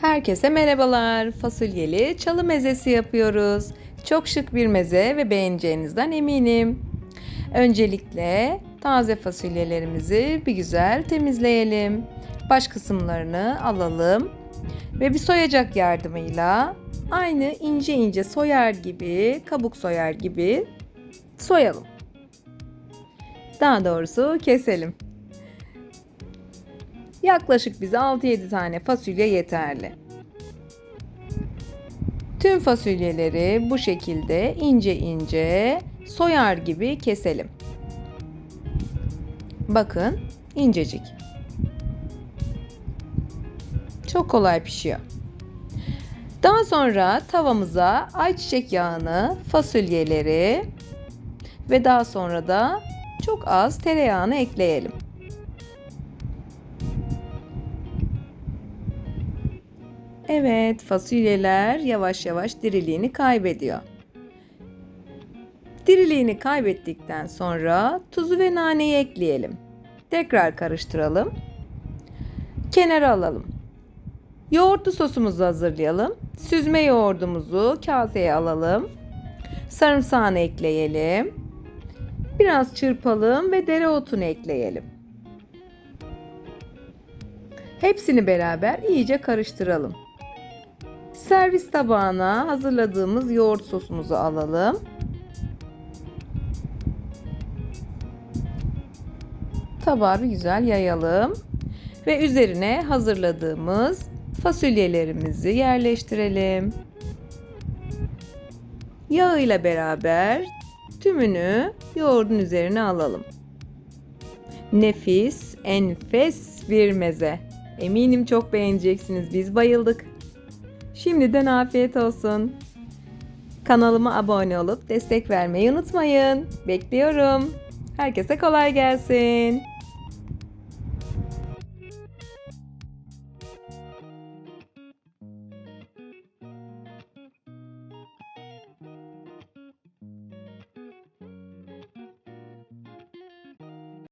Herkese merhabalar. Fasulyeli çalı mezesi yapıyoruz. Çok şık bir meze ve beğeneceğinizden eminim. Öncelikle taze fasulyelerimizi bir güzel temizleyelim. Baş kısımlarını alalım ve bir soyacak yardımıyla aynı ince ince soyar gibi, kabuk soyar gibi soyalım. Daha doğrusu keselim. Yaklaşık bize 6-7 tane fasulye yeterli. Tüm fasulyeleri bu şekilde ince ince soyar gibi keselim. Bakın incecik. Çok kolay pişiyor. Daha sonra tavamıza ayçiçek yağını, fasulyeleri ve daha sonra da çok az tereyağını ekleyelim. Evet, fasulyeler yavaş yavaş diriliğini kaybediyor. Diriliğini kaybettikten sonra tuzu ve naneyi ekleyelim. Tekrar karıştıralım. Kenara alalım. Yoğurtlu sosumuzu hazırlayalım. Süzme yoğurdumuzu kaseye alalım. Sarımsağını ekleyelim. Biraz çırpalım ve dereotunu ekleyelim. Hepsini beraber iyice karıştıralım. Servis tabağına hazırladığımız yoğurt sosumuzu alalım. Tabağı bir güzel yayalım ve üzerine hazırladığımız fasulyelerimizi yerleştirelim. Yağ ile beraber tümünü yoğurdun üzerine alalım. Nefis, enfes bir meze. Eminim çok beğeneceksiniz. Biz bayıldık. Şimdiden afiyet olsun. Kanalıma abone olup destek vermeyi unutmayın. Bekliyorum. Herkese kolay gelsin.